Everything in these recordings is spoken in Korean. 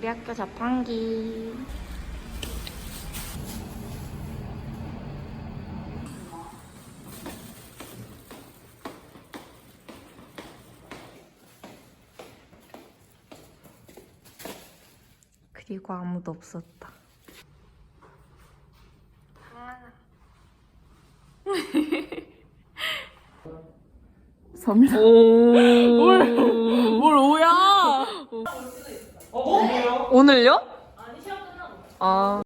우리 학교 자판기. 그리고 아무도 없었다. 뭘오야? 오늘요? 아니 시험 끝나고. 아.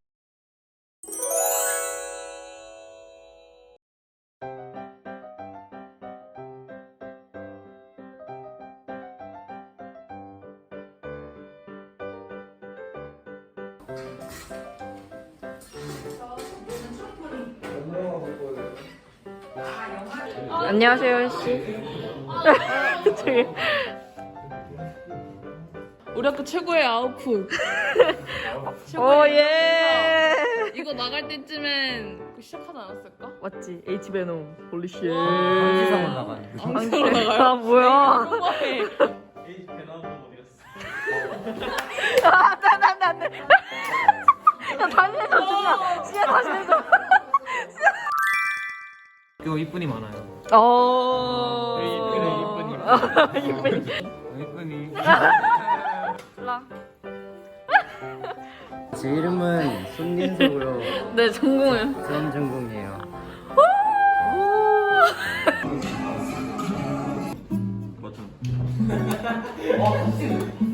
안녕하세요 씨. 저기 우리 학교 최고의 아웃풋. 오 예. 이거 나갈 때쯤엔 시작하지 않았을까? 맞지? H 베놈. 방지상으로 나가는 거. 방송으로 나가요? 아 뭐야? 에이 배나무 어디 갔어? 아, 안돼 안돼 안돼. 야 다시 해줘 준아. 진짜 다시 해줘. 이거 이쁜이 많아요. 어. 이쁜이, 이쁜이, 이쁜이. 이쁜이. 제 이름은 손민수고요. 네 전공은. 수험 전공이에요. 버튼.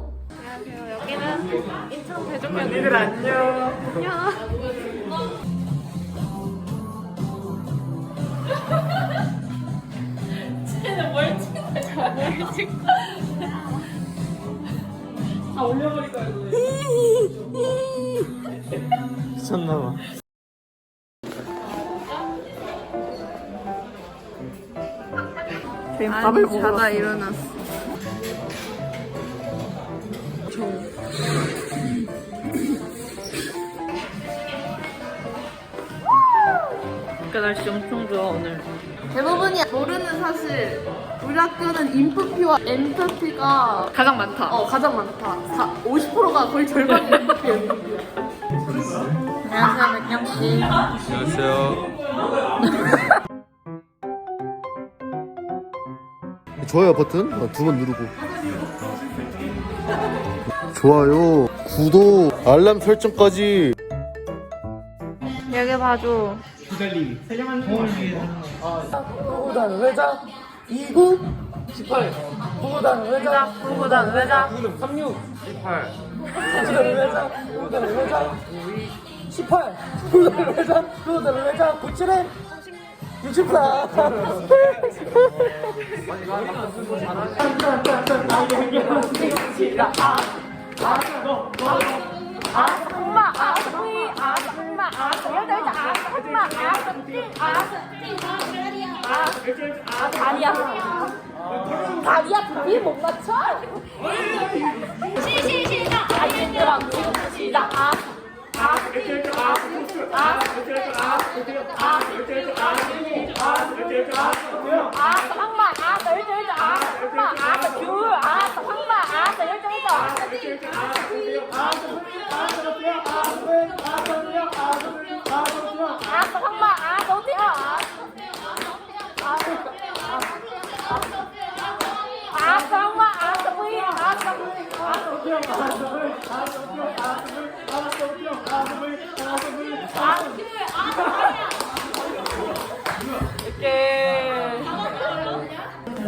안녕하세요. 여기는 인천 대종역이들 안녕. 안녕. 쟤는 뭘 찍는 거야? 뭘? 다 올려버릴 거야. 미쳤나봐. 밥을 자다 일어났어. 그러니까 날씨 엄청 좋아 오늘. 대부분이 모르는 사실 우리 학교는 인프피와 엔트피가 가장 많다. 어 가장 많다. 50%가 거의 절반이 인프피 엔트피야. 안녕하세요 맥경 씨. 안녕하세요. 좋아요 버튼 어, 두번 누르고 좋아요 구독 알람 설정까지 여기 봐줘. 구구단 회장 29 18 구구단 회장 구구단 회장. 36 18 구구단 회장 구구단 회장 18 구구단 회장 구구단 회장 97에 64 엄마 아스미 아스마 아스열들 아스마 아스띠 아스띠 아 다리야 다리야 부비 못 맞춰 시시시다 아이들랑 시다 아 아스띠 아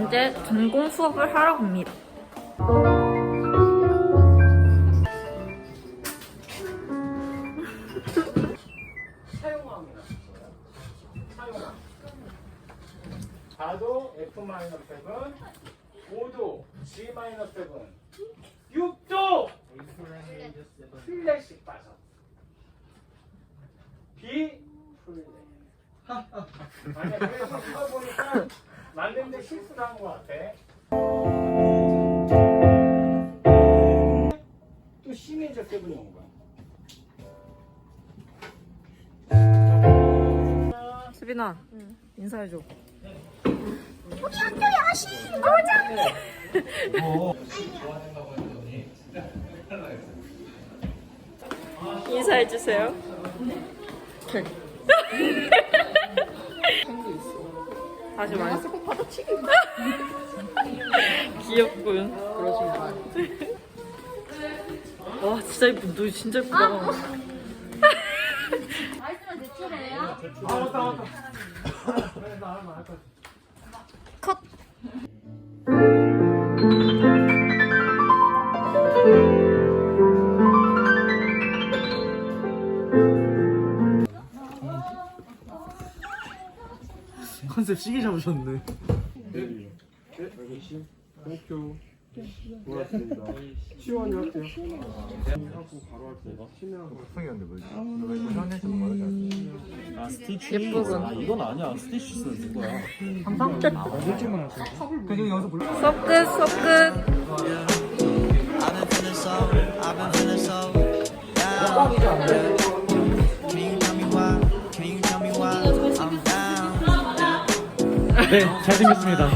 이제 전공 수업을 하러 갑니다. 4도 F-7, 5도 G-7, 플래시 빠져. B 플레. 아니야 그래서 이거 보니까 만드는데 실수를 한 것 같아. 또 C 메이저 7이 온 거야. 수빈아 인사해줘 인사해 주세요. 다시 말해. 귀엽군. 와 진짜 이쁘 너 진짜 이쁘다. 말씀은 대출 이에요? 아 맞다 맞다. 그래 나 하나 할 거야. 컨셉 시계 잡으셨네. 예쁘군 이건 아니야. 스티치스는 누구야? 섭끝 섭끝 I've been feeling so, I've been feeling so down. 네, 잘생겼습니다.